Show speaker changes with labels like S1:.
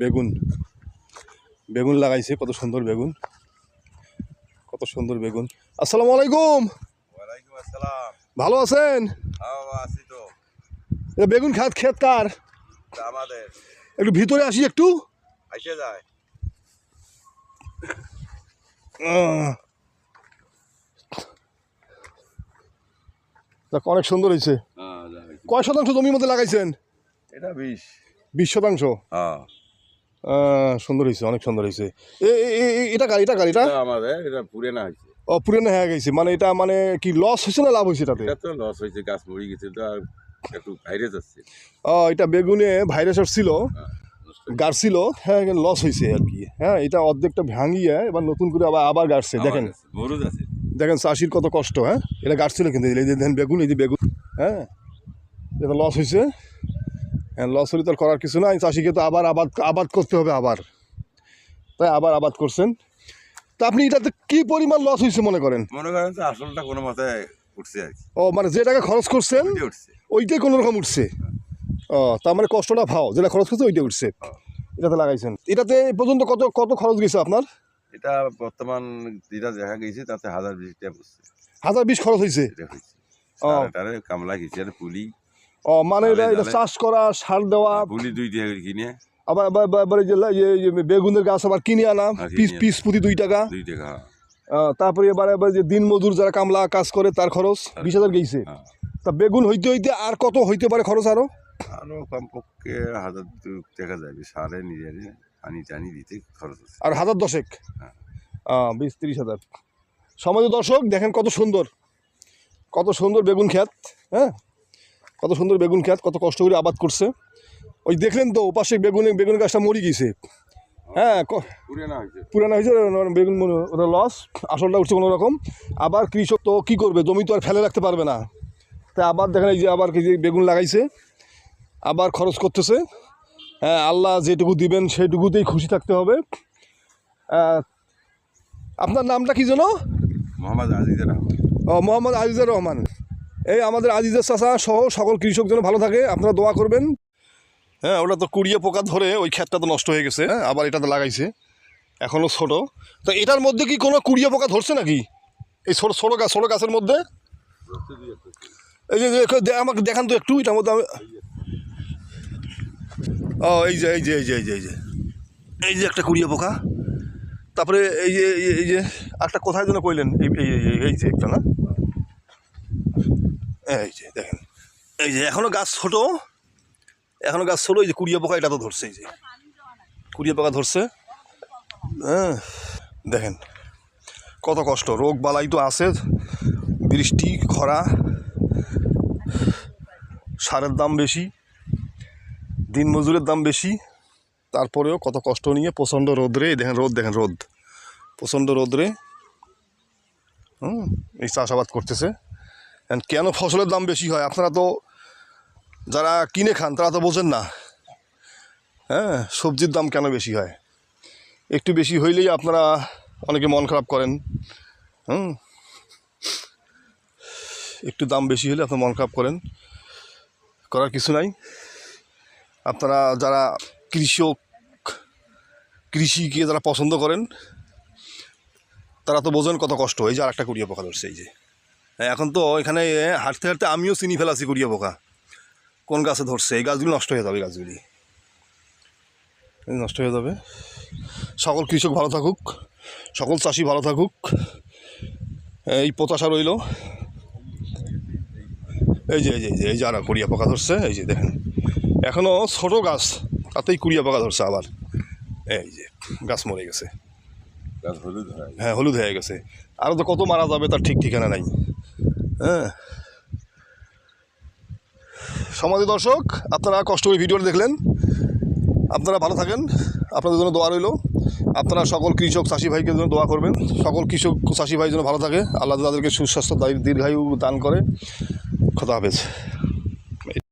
S1: বেগুন। বেগুন লাগাইছে কত সুন্দর বেগুন। কত সুন্দর বেগুন। আসসালামু আলাইকুম।
S2: ওয়ালাইকুম আসসালাম।
S1: ভালো আছেন?
S2: হ্যাঁ
S1: বেগুন খাত খেত কার? একটু ভিতরে আসি একটু। অনেক সুন্দর হয়েছে
S2: হ্যাঁ
S1: কয় শতাংশ জমির মধ্যে লাগাইছেন?
S2: এটা বিশ।
S1: বিশ শতাংশ? সুন্দর হয়েছে অনেক সুন্দর হয়েছে এটা কার এটা কার এটা?
S2: আমাদের এটা পুরে না হয়েছে
S1: ও পুরানো হয়ে গেছে মানে এটা মানে কি লস হয়েছে না লাভ হয়েছে এটাতে?
S2: তো লস হয়েছে গাছ মরে গেছে তো আর একটু বাইরে যাচ্ছে
S1: ও এটা বেগুনে ভাইরাস ছিল
S2: হ্যাঁ
S1: গাড়ছিল হ্যাঁ লস হয়েছে আর কি। হ্যাঁ এটা অর্ধেকটা ভাঙিয়ে এবার নতুন করে আবার আবার গাড়ছে দেখেন। দেখেন চাষির কত কষ্ট হ্যাঁ? এটা গাড়ছিল কিন্তু এই যে দেখেন বেগুন এই যে বেগুন হ্যাঁ? এটা লস হয়েছে হ্যাঁ লস হলে তো করার কিছু নাই। চাষিকে তো আবার আবাদ আবাদ করতে হবে আবার। তাই আবার আবাদ করছেন। তা আপনি এটাতে কি পরিমাণ লস হয়েছে মনে করেন?
S2: মনে করেন আসলটা কোনো মাথায় উঠছে আর কি।
S1: ও মানে যে টাকা খরচ করছেন ওইটাই কোনো রকম উঠছে। ও তার মানে কষ্টটা ভাও যেটা খরচ করছে ওইটা উঠছে। এটাতে লাগাইছেন। এটাতে পর্যন্ত কত কত খরচ গেছে আপনার?
S2: এটা বর্তমান যেটা দেখা গেছে তাতে হাজার বিশ টাকা
S1: হাজার বিশ খরচ হয়েছে?
S2: এটা
S1: ও।
S2: তারে কামলা গেছে আর পুলি।
S1: ও মানে এটা এটা চাষ করা সার দেওয়া।
S2: পুলি দুই টাকা করে কিনে।
S1: আবার যে বেগুনের গাছ আবার কিনে আনা
S2: হ্যাঁ,
S1: পিস পিস প্রতি দুই টাকা।
S2: দুই টাকা
S1: তারপরে এবার এবার যে দিন মজুর যারা কামলা কাজ করে তার খরচ বিশ হাজার গেছে
S2: হ্যাঁ।
S1: তা বেগুন হইতে হইতে আর কত হইতে পারে খরচ আরও?
S2: আরও কমপক্ষে হাজার টাকা যাবে সারে নিজে পানি টানি দিতে খরচ
S1: আর হাজার দশেক?
S2: হ্যাঁ।
S1: বিশ তিরিশ হাজার। সমাজ দর্শক দেখেন কত সুন্দর। কত সুন্দর বেগুন ক্ষেত হ্যাঁ? কত সুন্দর বেগুন ক্ষেত কত কষ্ট করে আবাদ করছে। ওই দেখলেন তো ওপাশে বেগুন বেগুন গাছটা মরি গেছে। হ্যাঁ পুরানো হয়েছে। বেগুন ওটা লস আসলটা উঠছে কোনো রকম আবার কৃষক তো কী করবে জমি তো আর ফেলে রাখতে পারবে না। তাই আবার দেখেন এই যে আবার কি যে বেগুন লাগাইছে আবার খরচ করতেছে। হ্যাঁ আল্লাহ যেটুকু দিবেন সেটুকুতেই খুশি থাকতে হবে। আপনার নামটা কি যেন?
S2: মোহাম্মদ আজিজের রহমান।
S1: ও, মোহাম্মদ আজিজুর রহমান। এই আমাদের আজিজের চাষা সহ সকল কৃষক যেন ভালো থাকে, আপনারা দোয়া করবেন। হ্যাঁ ওটা তো কুড়িয়ে পোকা ধরে ওই ক্ষেতটা তো নষ্ট হয়ে গেছে হ্যাঁ আবার এটাতে লাগাইছে এখনও ছোটো। তো এটার মধ্যে কি কোনো কুড়িয়ে পোকা ধরছে নাকি? এই ছোটো ছোটো গাছ ছোটো গাছের মধ্যে? এই যে আমাকে দেখান তো একটু, এটার মধ্যে আমি ও, এই যে এই যে এই যে এই যে এই যে এই যে একটা কুড়িয়ে পোকা। তারপরে এই যে, এই যে- একটা কোথায় যেন কইলেন এই, এই- এই যে একটা না? এই যে দেখেন। এই যে এখনও গাছ ছোট। এখনও গাছ ছোট, এই যে কুড়িয়া পোকা এটা তো ধরছে, এই যে। কুড়িয়া পোকা ধরছে। হ্যাঁ দেখেন, কত কষ্ট। রোগ বালাই তো আছে, বৃষ্টি, খরা, সারের দাম বেশি, দিন মজুরের দাম বেশি। তারপরেও কত কষ্ট নিয়ে প্রচণ্ড রোদ্রে, দেখেন রোদ দেখেন রোদ। প্রচণ্ড রোদ্রে, হুম, এই চাষাবাদ করতেছে। কেন ফসলের দাম বেশি হয়? আপনারা তো যারা কিনে খান, তারা তো বোঝেন না। হ্যাঁ সবজির দাম কেন বেশি হয়? একটু বেশি হইলেই আপনারা অনেকে মন খারাপ করেন। হুম। একটু দাম বেশি হলে আপনার মন খারাপ করেন। করার কিছু নাই। আপনারা যারা কৃষক, কৃষিকে যারা পছন্দ করেন, তারা তো বোঝেন কত কষ্ট। এই যে আর একটা কুড়িয়ে পোকা ধরছে এই যে। এখন তো এখানে হাঁটতে হাঁটতে আমিও চিনি ফেলাছি কুড়িয়ে পোকা কোন গাছে ধরছে? এই গাছগুলি নষ্ট হয়ে যাবে গাছগুলি। নষ্ট হয়ে যাবে। সকল কৃষক ভালো থাকুক সকল চাষি ভালো থাকুক। এই প্রত্যাশা রইল। এই যে এই যে এই যে আর কুড়িয়া পোকা ধরছে। এই যে দেখেন। এখনও ছোটো গাছ তাতেই কুড়িয়া পোকা ধরছে আবার। এই যে গাছ মরে গেছে।
S2: গাছ হলুদ হ্যাঁ
S1: হলুদ হয়ে গেছে। আরও তো কত মারা যাবে তার ঠিক ঠিকানা নাই। হ্যাঁ। সমাজে দর্শক, আপনারা কষ্ট করে ভিডিওটা দেখলেন। আপনারা ভালো থাকেন। আপনাদের জন্য দোয়া রইল। আপনারা সকল কৃষক চাষি ভাইকে জন্য দোয়া করবেন। সকল কৃষক চাষি ভাই যেন ভালো থাকে। আল্লাহ তাদেরকে সুস্বাস্থ্য, দীর্ঘায়ু দান করে। খোদা হাফেজ।